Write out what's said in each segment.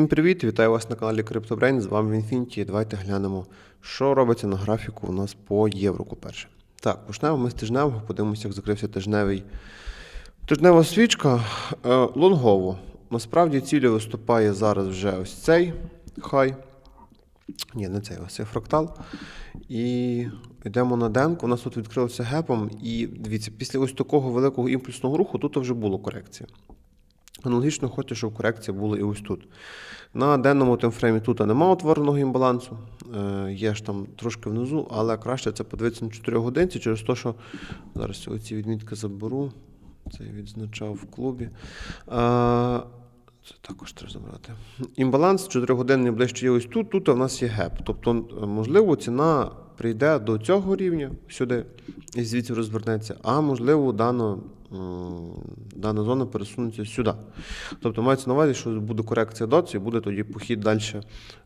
Всім привіт! Вітаю вас на каналі CryptoBrain. З вами Інфініті. Давайте глянемо, що робиться на графіку у нас по євро. Перше. Так, почнемо ми з тижневого. Подивимося, як закрився тижневий. Тижнева свічка е, лонгово. Насправді цілі виступає зараз вже ось цей хай. Ні, не цей, ось цей фрактал. І йдемо на денку. У нас тут відкрилося гепом. І дивіться, після ось такого великого імпульсного руху тут вже було корекція. Аналогічно хочу, щоб корекція була і ось тут. На денному таймфреймі тут немає утвореного імбалансу. Е, є ж там трошки внизу, але краще це подивитися на 4 годинці через те, що зараз оці ці відмітки заберу. Це я відзначав в клубі. Це також треба забрати. Імбаланс 4 годинний ближче є ось тут, тут в нас є геп. Тобто, можливо, ціна прийде до цього рівня сюди і звідси розвернеться, а можливо, дана, дана зона пересунеться сюди. Тобто мається на увазі, що буде корекція доці і буде тоді похід далі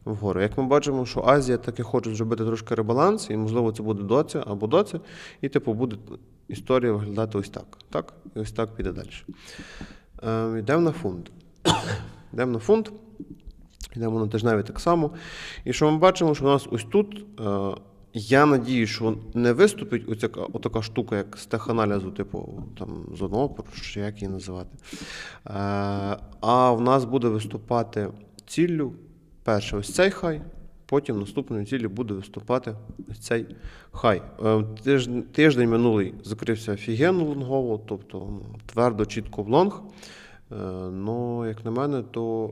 вгору. Як ми бачимо, що Азія таки хоче зробити трошки ребаланс, і можливо це буде доці або доці, і типу буде історія виглядати ось так. Так? І ось так піде далі. Е, йдемо на фунт. Йдемо на фунт. Йдемо на тижневий так само. І що ми бачимо, що у нас ось тут. Е, я надію, що не виступить оця отака штука, як з теханалізу, типу там зоноопору, чи як її називати. Е, а в нас буде виступати ціллю перше ось цей хай, потім наступною ціллю буде виступати ось цей хай. Е, тиждень, тиждень минулий закрився офігенно лонгово, тобто ну, твердо, чітко в лонг. Е, ну, як на мене, то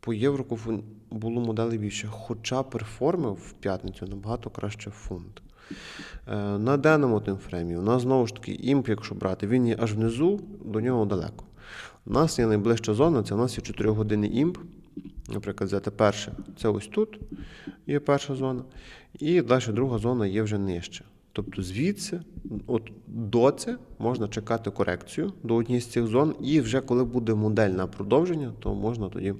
по євроку було моделей більше, хоча перформив в п'ятницю набагато краще фунт. Е, На денному таймфреймі у нас знову ж таки імп, якщо брати, він є аж внизу, до нього далеко. У нас є найближча зона, це у нас є 4 години імп. Наприклад, взяти перше, це ось тут є перша зона. І далі друга зона є вже нижче. Тобто звідси, от до можна чекати корекцію до однієї з цих зон, і вже коли буде модель на продовження, то можна тоді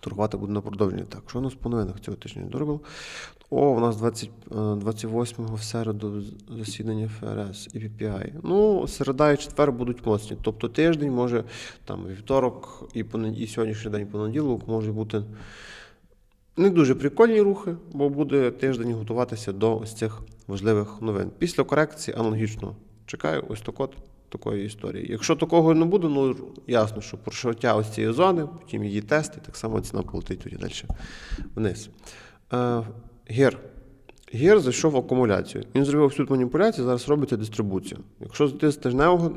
торгувати буде на продовження. Так, що у нас по новинах цього тижня доробив? О, у нас 20, 28-го в середу засідання ФРС і PPI. Ну, середа і четвер будуть моцні. Тобто тиждень може там вівторок і, понед... і сьогоднішній день понеділок може бути не дуже прикольні рухи, бо буде тиждень готуватися до ось цих важливих новин. Після корекції аналогічно чекаю ось так такої історії. Якщо такого не буде, ну ясно, що прошиття ось цієї зони, потім її тести, так само ціна полетить тоді далі вниз. Е, Гір. Гір зайшов в акумуляцію. Він зробив всю маніпуляцію, зараз робиться дистрибуція. Якщо зайти з тижневого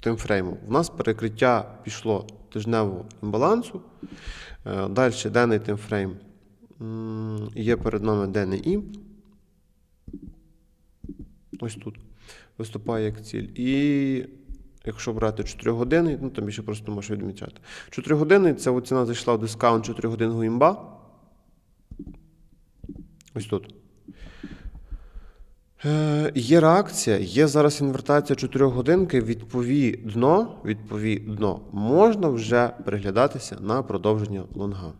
таймфрейму, в нас перекриття пішло тижневого імбалансу. Е, Далі денний таймфрейм. М, Є перед нами денний імп. Ось тут виступає як ціль. І якщо брати 4 години, ну там більше просто можеш відмічати. 4 години це ціна зайшла в дискаунт 4 годинного імба. Ось тут. Е, Є реакція, є зараз інвертація 4 годинки, відпові дно, відпові дно. Можна вже переглядатися на продовження лонга.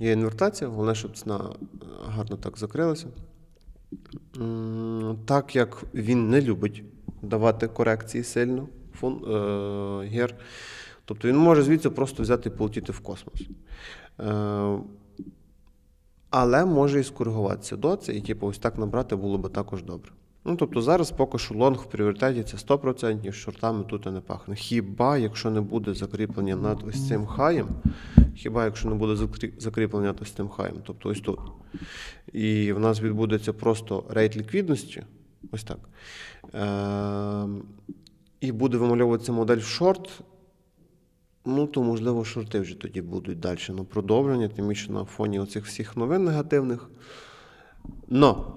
Є інвертація, головне, щоб ціна гарно так закрилася. Так як він не любить давати корекції сильно, фон, е, гір, тобто він може звідси просто взяти і полетіти в космос. Е, але може і скоригуватися до це, і типу, ось так набрати було би також добре. Ну, тобто зараз поки що лонг в пріоритеті це 100%, шортами тут і не пахне. Хіба якщо не буде закріплення над ось цим хаєм, хіба якщо не буде закріплення над ось цим хаєм, тобто ось тут. І в нас відбудеться просто рейд ліквідності, ось так. Е- і буде вимальовуватися модель в шорт, Ну, то, можливо, шорти вже тоді будуть далі на продовження, тим більше на фоні оцих всіх новин негативних. Но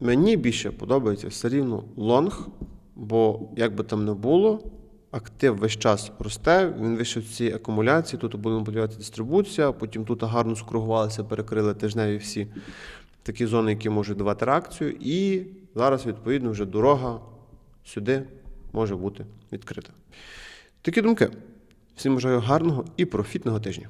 мені більше подобається все рівно лонг, бо як би там не було, актив весь час росте, він вийшов цієї акумуляції, тут будемо подивитися дистрибуція, потім тут гарно скругувалися, перекрили тижневі всі такі зони, які можуть давати реакцію. І зараз, відповідно, вже дорога сюди може бути відкрита. Такі думки. Всім бажаю гарного і профітного тижня.